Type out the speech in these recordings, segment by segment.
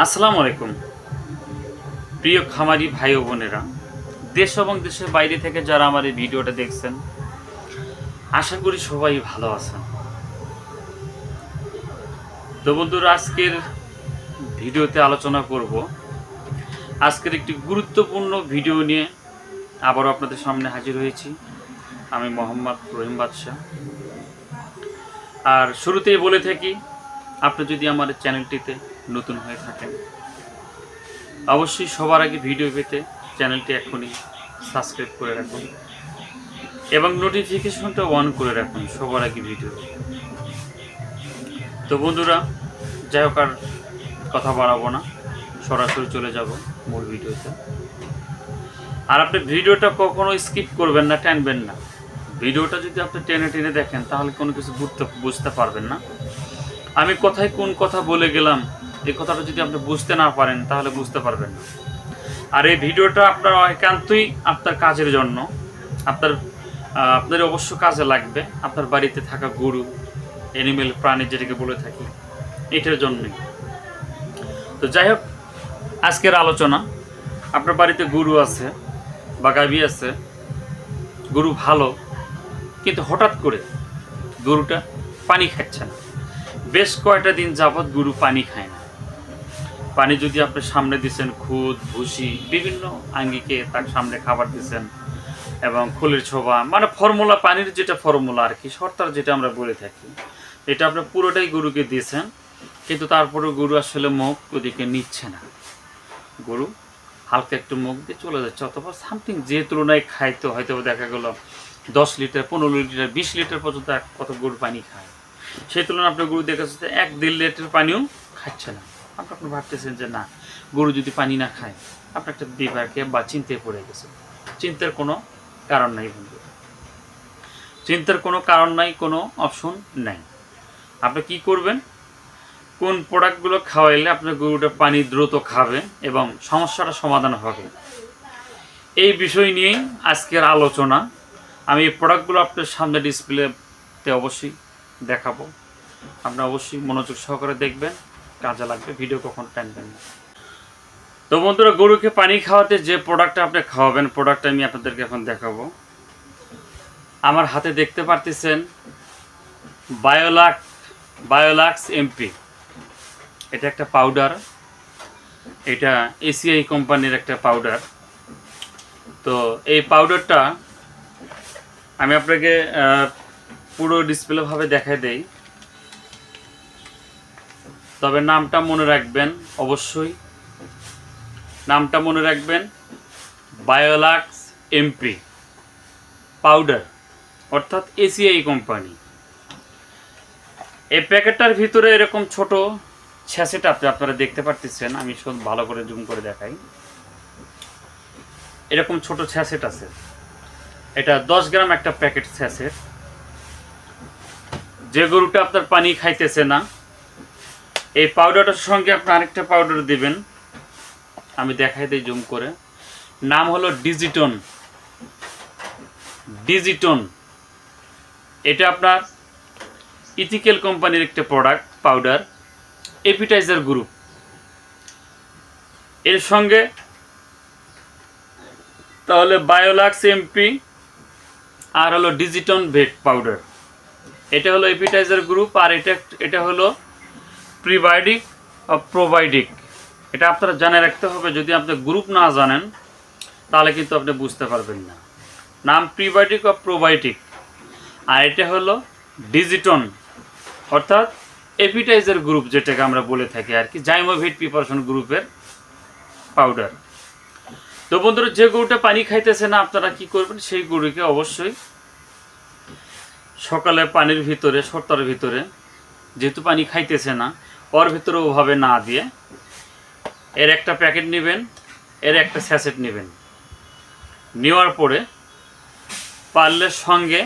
আসসালামু আলাইকুম। প্রিয় খামারি ভাই ও বোনেরা, দেশ এবং দেশের বাইরে থেকে যারা আমার এই ভিডিওটা দেখছেন, আশা করি সবাই ভালো আছেন। তো বন্ধুরা, আজকের ভিডিওতে আলোচনা করব। আজকের একটি গুরুত্বপূর্ণ ভিডিও নিয়ে আবারও আপনাদের সামনে হাজির হয়েছি। আমি মোহাম্মদ রহিম বাদশাহ। আর শুরুতেই বলে থাকি আপনি যদি আমার চ্যানেলটিতে নতুন হয়ে থাকেন, অবশ্যই সবার আগে ভিডিও পেতে চ্যানেলটি এখনই সাবস্ক্রাইব করে রাখুন এবং নোটিফিকেশনটা অন করে রাখুন সবার আগে ভিডিও। তো বন্ধুরা, যাই হোক আর কথা বাড়াবো না, সরাসরি চলে যাব মূল ভিডিওতে। আর আপনি ভিডিওটা কখনো স্কিপ করবেন না, টানবেন না। ভিডিওটা যদি আপনি টেনে টেনে দেখেন, তাহলে কোনো কিছু বুঝতে বুঝতে পারবেন না। আমি কোথায় কোন কথা বলে গেলাম? এই কথাটা যদি আপনি বুঝতে না পারেন, তাহলে বুঝতে পারবেন না। আর এই ভিডিওটা আপনার একান্তই আপনার কাজের জন্য। আপনার আপনার অবশ্য কাজে লাগবে। আপনার বাড়িতে থাকা গরু অ্যানিমেল প্রাণী যেটাকে বলে থাকি, এটার জন্যই। তো যাই হোক, আজকের আলোচনা। আপনার বাড়িতে গরু আছে, বা গাভী আছে, গরু ভালো, কিন্তু হঠাৎ করে গরুটা পানি খাচ্ছে না। বেশ কয়টা দিন যাবৎ গরু পানি খায় না। পানি যদি আপনি সামনে দিচ্ছেন, খুদ, ভুসি, বিভিন্ন আঙ্গিকে তার সামনে খাবার দিচ্ছেন এবং খোলের ছোবা মানে ফর্মুলা, পানির যেটা ফর্মুলা আর কি সর্তার যেটা আমরা বলে থাকি, এটা আপনি পুরোটাই গরুকে দিয়েছেন, কিন্তু তারপরে গরু আসলে মুখ ওদিকে নিচ্ছে না। গরু হালকা একটু মুখ দিয়ে চলে যাচ্ছে, অথবা সামথিং যে তুলনায় খাইতো হয়তো দেখা গেল দশ লিটার, পনেরো লিটার, বিশ লিটার পর্যন্ত কত গরু পানি খায়। সেই তুলনায় আপনার গরু দেখা যাচ্ছে এক দেড় লিটার পানিও খাচ্ছে না। আপনি আপনি ভাবতেছেন যে না, গরু যদি পানি না খায় আপনি একটা বিভাগে বা চিন্তায় পড়ে গেছে। চিন্তার কোনো কারণ নাই বন্ধু। চিন্তার কোনো কারণ নাই, কোনো অপশন নাই। আপনি কি করবেন? কোন প্রোডাক্টগুলো খাওয়াইলে আপনার গরুটা পানি দ্রুত খাবে এবং সমস্যাটা সমাধান হবে? এই বিষয় নিয়েই আজকের আলোচনা। আমি এই প্রোডাক্টগুলো আপনার সামনে ডিসপ্লেতে অবশ্যই দেখাবো। আপনি অবশ্যই মনোযোগ সহকারে দেখবেন, কাজে লাগবে, ভিডিও কখন টানবেন না। তো বন্ধুরা, গরুকে পানি খাওয়াতে যে প্রোডাক্টটা আপনি খাওয়াবেন প্রোডাক্টটা আমি আপনাদেরকে এখন দেখাবো। আমার হাতে দেখতে পারতেছেন বায়োলাক বায়োলাক্স এমপি এটা একটা পাউডার এটা এসিআই কোম্পানির একটা পাউডার তো এই পাউডারটা আমি আপনাকে পুরো ডিসপ্লেভাবে দেখাই দেই। তবে নামটা মনে রাখবেন অবশ্যই। নামটা মনে রাখবেন বায়োলাক্স এমপি পাউডার অর্থাৎ এসিআই কোম্পানি এই প্যাকেটটার ভিতরে এরকম ছোট ছ্যাসেট আপনি আপনারা দেখতে পারতেছেন, আমি সব ভালো করে জুম করে দেখাই। এরকম ছোট ছ্যাসেট আছে। এটা দশ গ্রাম একটা প্যাকেট ছ্যাসেট যে গরুটা আপনার পানি খাইতেছে না, এই পাউডারটার সঙ্গে আপনি আরেকটা পাউডার দিবেন। আমি দেখাই দিই জুম করে। নাম হলো ডিজিটন ডিজিটন এটা আপনার ইথিক্যাল কোম্পানির একটা প্রোডাক্ট পাউডার এপিটাইজার গ্রুপ এর সঙ্গে তাহলে বায়োলাক্স এমপি আর হলো ডিজিটন ভেট পাউডার এটা হলো এপিটাইজার গ্রুপ আর এটা এটা হলো প্রিবায়োটিক প্রোবায়োটিক এটা আপনারা জানে রাখতে হবে, যদি আপনি গ্রুপ না জানেন, তাহলে কিন্তু আপনি বুঝতে পারবেন না। নাম প্রিবায়োটিক অফ প্রোবায়োটিক আর এটা হলো ডিজিটন অর্থাৎ এপিটাইজার গ্রুপ যেটাকে আমরা বলে থাকি আর কি জাইমোভিট প্রিপারেশন গ্রুপের পাউডার তো বন্ধুরা, যে গরুটা পানি খাইতেছে না, আপনারা কি করবেন? সেই গরুকে অবশ্যই সকালে পানির ভিতরে সর্তার ভিতরে, যেহেতু পানি খাইতেছে না, ওর ভিতরে ওভাবে না দিয়ে এর একটা প্যাকেট নেবেন, এর একটা স্যাসেট নেবেন। নেওয়ার পরে পারলের সঙ্গে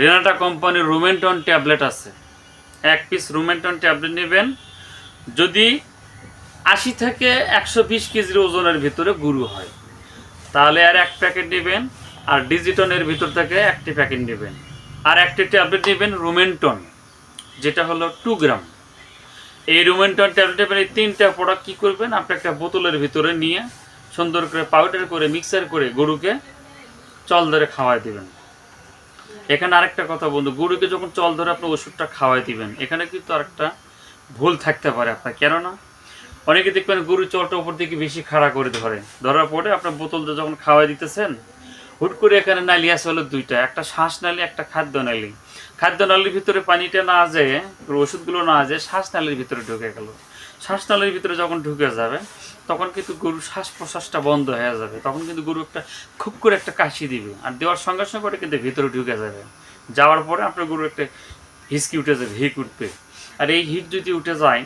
রেনাটা কোম্পানির রুমেন্টন ট্যাবলেট আছে। এক পিস রুমেন্টন ট্যাবলেট নেবেন, যদি আশি থেকে একশো বিশ কেজির ওজনের ভিতরে গুরু হয়। তাহলে আর এক প্যাকেট নেবেন, আর ডিজিটনের ভিতর থেকে একটি প্যাকেট নেবেন। আর একটি ট্যাবলেট নেবেন রোমেন্টন, যেটা হলো টু গ্রাম এই রোমেন্টন ট্যাবলেট এই তিনটা প্রোডাক্ট কী করবেন? আপনি একটা বোতলের ভিতরে নিয়ে সুন্দর করে পাউডার করে মিক্সার করে গরুকে চল ধরে খাওয়াই দেবেন। এখানে আরেকটা কথা বন্ধু, গরুকে যখন চল ধরে আপনি ওষুধটা খাওয়াই দিবেন, এখানে কিন্তু আরেকটা ভুল থাকতে পারে আপনার। কেননা অনেকে দেখবেন গরু চলটা উপর দিকে বেশি খাড়া করে ধরে। ধরার পরে আপনার বোতলটা যখন খাওয়াই দিতেছেন হুট করে এখানে নালি আছে হলো দুইটা, একটা শ্বাস নালী, একটা খাদ্য নালী। খাদ্য নালীর ভিতরে পানিটা না যেয়ে ওষুধগুলো না যেয়ে শ্বাস নালীর ভিতরে ঢুকে গেল। শ্বাসনালীর ভিতরে যখন ঢুকে যাবে, তখন কিন্তু গরুর শ্বাস প্রশ্বাসটা বন্ধ হয়ে যাবে। তখন কিন্তু গরু একটা খুব করে একটা কাশি দিবে। আর দেওয়ার সঙ্গে সঙ্গে ওটা কিন্তু ভিতরে ঢুকে যাবে। যাওয়ার পরে আপনার গরু একটা হিসকি উঠে যাবে, হিক উঠবে। আর এই হিট যদি উঠে যায়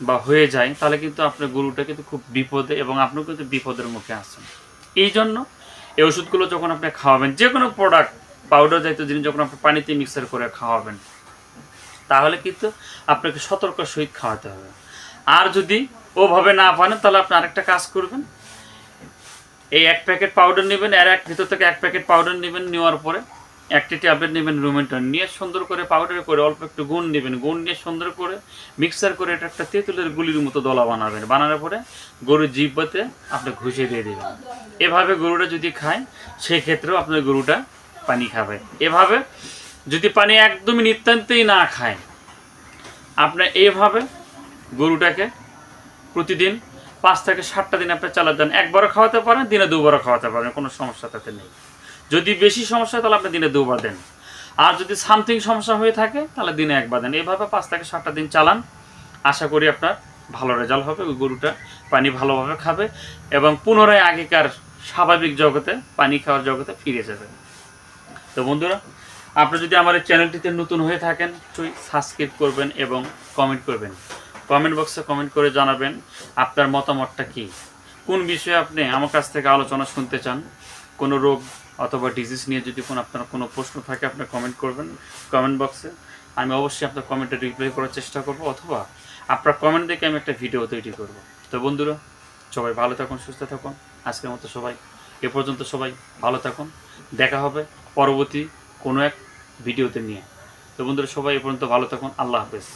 বা হয়ে যায়, তাহলে কিন্তু আপনার গরুটা কিন্তু খুব বিপদে এবং আপনিও কিন্তু বিপদের মুখে আছেন। এই জন্য এই ওষুধগুলো যখন আপনি খাওয়াবেন যে কোনো প্রোডাক্ট পাউডার জাতীয় জিনিস যখন আপনি পানিতে মিক্সার করে খাওয়াবেন, তাহলে কিন্তু আপনাকে সতর্ক সহিত খাওয়াতে হবে। আর যদি ওভাবে না পানেন তাহলে আপনি আরেকটা কাজ করবেন। এই এক প্যাকেট পাউডার নেবেন, আর এক ভিতর থেকে এক প্যাকেট পাউডার নেবেন, নেওয়ার পরে একটি ট্যাবলেট নেবেন রুমেন্টন নিয়ে সুন্দর করে পাউডার করে অল্প একটু গুণ নেবেন। গুণ নিয়ে সুন্দর করে মিক্সার করে এটা একটা তেঁতুলের গুলির মতো দলা বানাবেন। বানানোর পরে গরুর জিব্বাতে আপনি ঘুষে দিয়ে দেবেন। এভাবে গরুটা যদি খায় সেই ক্ষেত্রেও আপনার গরুটা পানি খাবে। এভাবে যদি পানি একদমই নিতান্তই না খায় আপনার এইভাবে গরুটাকে প্রতিদিন পাঁচ থেকে সাতটা দিন আপনি চালাতে দেন একবারও খাওয়াতে পারেন, দিনে দুবারও খাওয়াতে পারেন, কোনো সমস্যা তাতে নেই। যদি বেশি সমস্যা হয়, তাহলে আপনি দিনে দুবার দেন। আর যদি সামথিং সমস্যা হয়ে থাকে, তাহলে দিনে একবার দেন। এভাবে পাঁচ থেকে সাতটা দিন চালান। আশা করি আপনার ভালো রেজাল্ট হবে। ওই গরুটা পানি ভালোভাবে খাবে এবং পুনরায় আগেকার স্বাভাবিক জগতে, পানি খাওয়ার জগতে ফিরে যাবে। তো বন্ধুরা, আপনি যদি আমার এই চ্যানেলটিতে নতুন হয়ে থাকেন তুই সাবস্ক্রাইব করবেন এবং কমেন্ট করবেন। কমেন্ট বক্সে কমেন্ট করে জানাবেন আপনার মতামতটা কি? কোন বিষয়ে আপনি আমার কাছ থেকে আলোচনা শুনতে চান? কোনো রোগ অথবা ডিজিজ নিয়ে যদি কোনো আপনার কোনো প্রশ্ন থাকে, আপনি কমেন্ট করবেন কমেন্ট বক্সে আমি অবশ্যই আপনার কমেন্টে রিপ্লাই করার চেষ্টা করব, অথবা আপনার কমেন্ট দেখে আমি একটা ভিডিও তৈরি করব। তো বন্ধুরা, সবাই ভালো থাকুন, সুস্থ থাকুন। আজকের মতো সবাই, এ পর্যন্ত সবাই ভালো থাকুন। দেখা হবে পরবর্তী কোনো এক ভিডিওতে নিয়ে। তো বন্ধুরা, সবাই এ পর্যন্ত ভালো থাকুন। আল্লাহ হাফেজ।